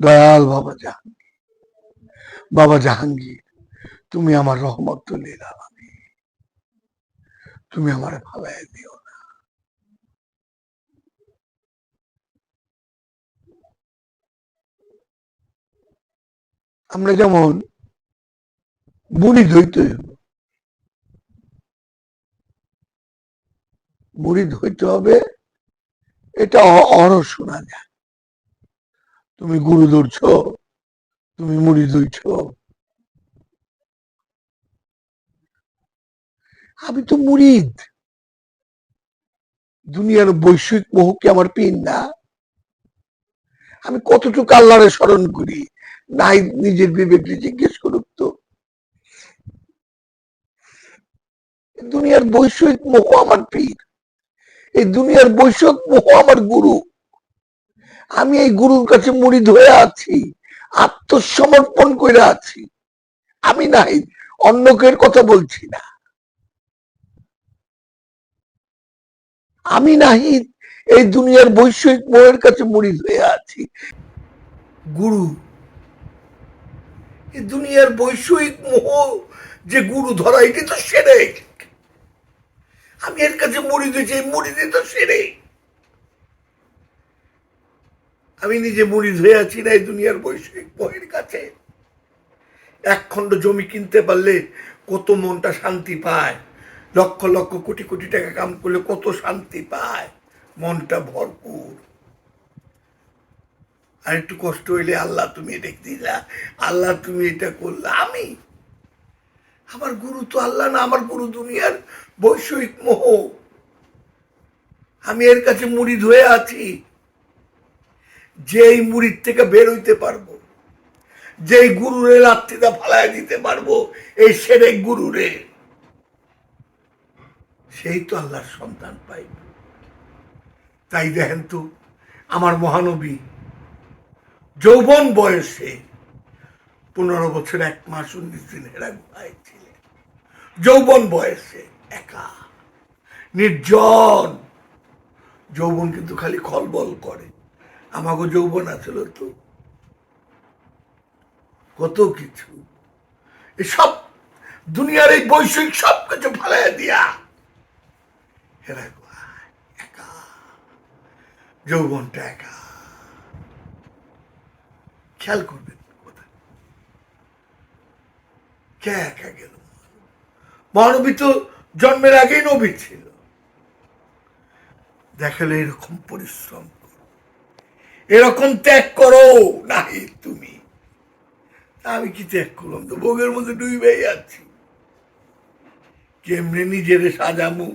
দয়াল বাবা জাহাঙ্গীর। বাবা জাহাঙ্গীর, তুমি আমার রহমত লীলা তুমি আমার ভালাই দিও আমরা যেমন বুড়ি ধৈতে বুড়ি ধৈতে হবে, এটা অ- অহরহ শোনা যায়। তুমি গুরু ধরছ, তুমি মুড়ি ধুইছ। আমি তো মুরিদ দুনিয়ার বৈশ্বিক মোহকে আমার পিন না। আমি কতটুকু আল্লাহরে স্মরণ করি, নাই নিজের বিবেককে জিজ্ঞেস করুক তো। দুনিয়ার বৈশ্বিক মোহ আমার পীর। এই দুনিয়ার বৈশ্বিক মোহ আমার গুরু। আমি এই গুরুর কাছে মুড়ি হয়ে আছি, আত্মসমর্পণ করে আছি। আমি নাই, অন্যকের কথা বলছি না। আমি নাহি এই দুনিয়ার বৈশ্বিক মোহের কাছে মুড়িদ হয়ে আছি। গুরু এই দুনিয়ার বৈষয়িক মোহ যে গুরু ধরা এটি তো সেরে আমি এর কাছে মুড়ি দিয়েছি এই মুড়ি দিয়ে তো সেরে আমি নিজে মুড়ি ধুয়ে আছি না এই দুনিয়ার বৈষয়িক মোহের কাছে। এক খণ্ড জমি কিনতে পারলে কত মনটা শান্তি পায়। লক্ষ লক্ষ কোটি কোটি টাকা কাম করলে কত শান্তি পায়। মনটা ভরপুর। আর একটু কষ্ট হইলে আল্লাহ তুমি এটা দিলা, আল্লাহ তুমি এটা করলে। আমি? আমার গুরু তো আল্লাহ না, আমার গুরু দুনিয়ার বৈষয়িক মোহ। আমি এর কাছে মুড়ি ধুয়ে আছি। যেই মুড়ির থেকে বের হইতে পারব, যেই গুরুরে লাত্তিটা ফালায় দিতে পারব, এই সেরে গুরুরে। সেই তো আল্লাহর সন্তান পাই। তাই দেখেন তো, আমার মহানবী যৌবন বয়সে পনেরো বছর এক মাস উনিশ দিন হেরা গুহায় ছিলেন যৌবন বয়সে একা, নির্জন। যৌবন কিন্তু খালি খলবল করে। আমাকে যৌবন আছিল তো। কত কিছু। এসব দুনিয়ার এই বৈষয়িক সব কিছু ফালাই দিয়া একা, যৌবনটা একা। খেয়াল করবেন কোথায় কে একা গেল? মহানবী তো জন্মের আগেই নবী ছিল। দেখালে এরকম পরিশ্রম। এরকম ত্যাগ করো। নাই তুমি। আমি কি ত্যাগ করলাম? তো ভোগের মধ্যে ডুবে যাচ্ছি কেমনে নিজের সাজামু?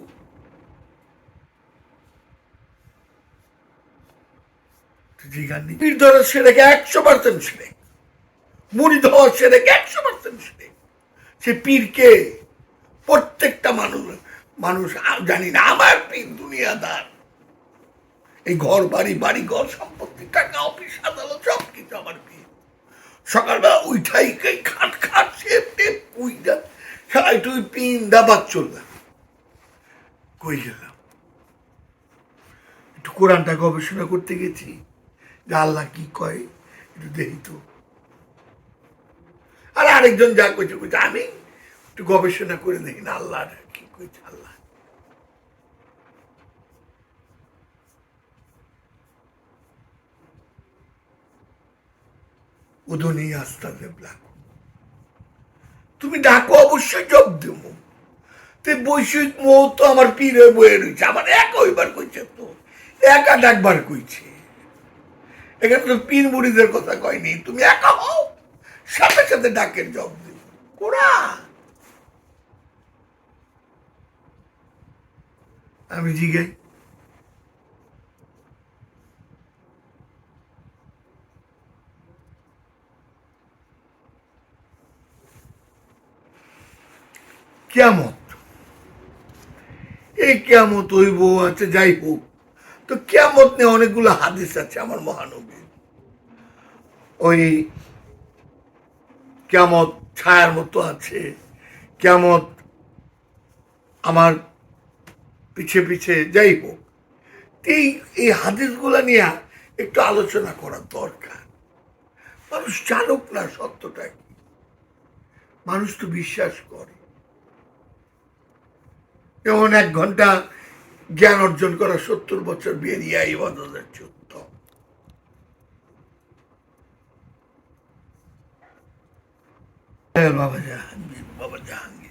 সেরেকে একশো পার্সেন্ট সেরে। মুড়ি ধোয়া সেরেকে একশো পার্সেন্ট সেরে। সে পীরকে প্রত্যেকটা মানুষ মানুষ জানি না, আমার পীর দুনিয়াদার। এই ঘর, বাড়ি বাড়ি, ঘর সম্পত্তি, টাকা, অফিস, আদালত সব কিছু আমার পীর সকালবেলা উঠাই খাট খাট সেপ টেপ পিন দাবাত চললাম কই গেলাম? একটু কোরআনটা গবেষণা করতে গেছি। যে আল্লাহ কি কয়, একটু দেখি তো। আর আরেকজন যা কইছে কইছে, আমি একটু গবেষণা করে দেখি না আল্লাহ কি কইছে, আল্লাহ? উদনি আস্তা দেবলাক তুমি ডাকো, অবশ্যই জব দেব। তে বৈষয়িক মোহ তো আমার পীরে বয়ে রয়েছে, আমার এক ওইবার কইছে তো, একা ডাকবার কইছে। এখানে তো পীর মুড়িদের কথা কয়নি, তুমি একা হও, সাথে সাথে ডাকের জব দিও কোরা? আমি জিগাই। কেমত এই কেমত হইব আছে যাই হোক। তো কেমত নিয়ে অনেকগুলো হাদিস আছে আমার মহানবী ওই কেমত ছায়ার মতো আছে, কেমত আমার পিছে পিছে, যাই হোক। এই এই হাদিসগুলা নিয়ে একটু আলোচনা করার দরকার। মানুষ জানুক না সত্যটা কি। মানুষ তো বিশ্বাস করে। যেমন এক ঘণ্টা জ্ঞান অর্জন করা সত্তর বছর বেরিয়ে ইবাদতের যুদ্ধ বাবা জাহাঙ্গীর বাবা জাহাঙ্গীর।